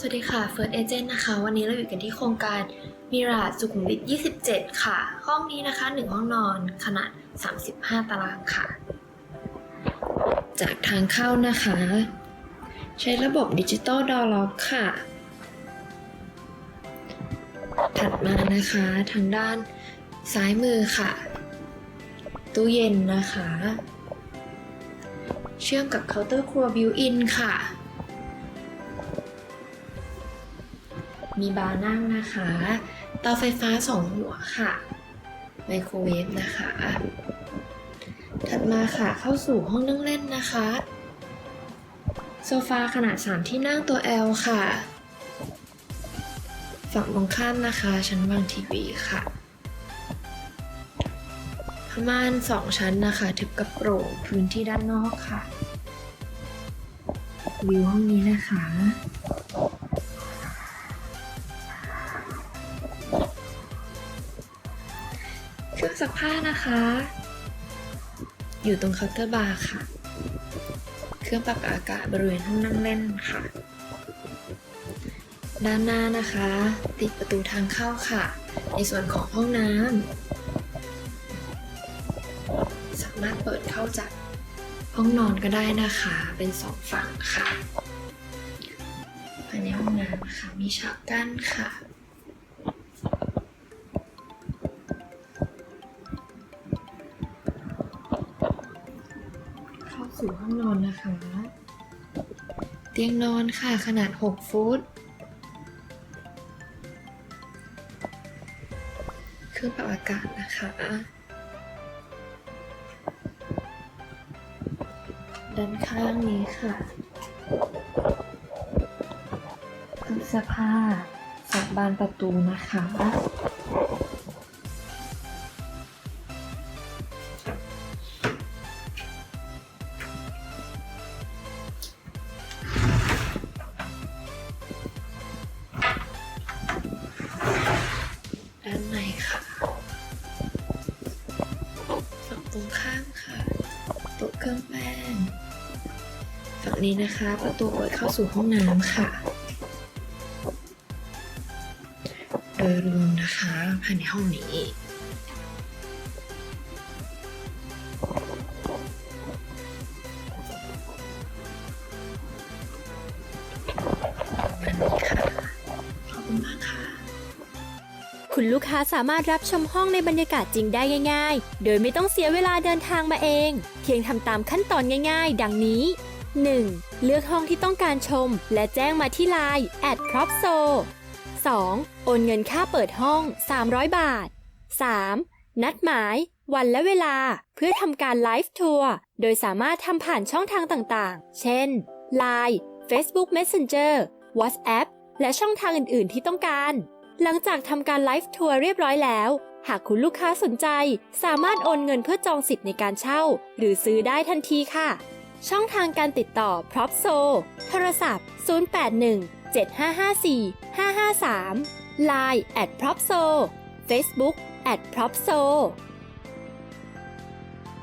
สวัสดีค่ะ First Agent นะคะ วันนี้เราอยู่กันที่โครงการมิราสุขุมวิท 27 ค่ะ ห้องนี้นะคะ 1 ห้องนอนขนาด 35 ตารางค่ะ จากทางเข้านะคะ ใช้ระบบดิจิตอลดอล็อกค่ะ ถัดมานะคะทางด้านซ้ายมือค่ะ ตู้เย็นนะคะ เชื่อมกับเคาน์เตอร์ครัวบิวอินค่ะ มีบาร์นั่งนะคะ เตาไฟฟ้าสองหัวค่ะ ไมโครเวฟนะคะ ถัดมาค่ะเข้าสู่ห้องนั่งเล่นนะคะ โซฟาขนาด 3 ที่นั่งตัว L ค่ะ ฝั่งตรงข้ามนะคะ ชั้นวางทีวีค่ะผ้าม่านสองชั้นนะคะ ทึบกระโปรงพื้นที่ด้านนอกค่ะวิวห้องนี้นะคะ เครื่องซักผ้านะคะ อยู่ตรงเคาน์เตอร์บาร์ค่ะ เครื่องปรับอากาศบริเวณห้องนั่งเล่นค่ะ ด้านหน้านะคะ ติดประตูทางเข้าค่ะ ในส่วนของห้องน้ำสามารถเปิดเข้าจากห้องนอนก็ได้นะคะ เป็นสองฝั่งค่ะภายในห้องน้ำนะคะมีฉากกั้นค่ะ สู่ห้องนอนนะคะ เตียงนอนค่ะขนาด 6 ฟุต เครื่องปรับอากาศนะคะ ด้านข้างนี้ค่ะตู้เสื้อผ้าสับบานประตูนะคะ รงข้ามค่ะ โต๊ะเครื่องแป้ง ฝั่งนี้นะคะ ประตูเปิดเข้าสู่ห้องน้ำค่ะ โดยรวมนะคะภายในห้องนี้อันนี้ค่ะ คุณลูกค้าสามารถรับชมห้องในบรรยากาศจริงได้ง่าย ๆ โดยไม่ต้องเสียเวลาเดินทางมาเอง เพียงทำตามขั้นตอนง่าย ๆ ดังนี้ 1. เลือกห้องที่ต้องการชม และแจ้งมาที่ไลน์ at p r o p s o 2. โอนเงินค่าเปิดห้อง 300 บาท 3. นัดหมาย วันและเวลา เพื่อทำการไลฟ์ทัวร์โดยสามารถทำผ่านช่องทางต่างๆ เช่น Line Facebook Messenger WhatsApp และช่องทางอื่น ๆ ที่ต้องการ หลังจากทำการไลฟ์ทัวร์เรียบร้อยแล้ว หากคุณลูกค้าสนใจ สามารถโอนเงินเพื่อจองสิทธิ์ในการเช่า หรือซื้อได้ทันทีค่ะ ช่องทางการติดต่อพร็อพโซโทรศัพท์ 081 7554 553 Line at p r o p s o Facebook at p r o p s o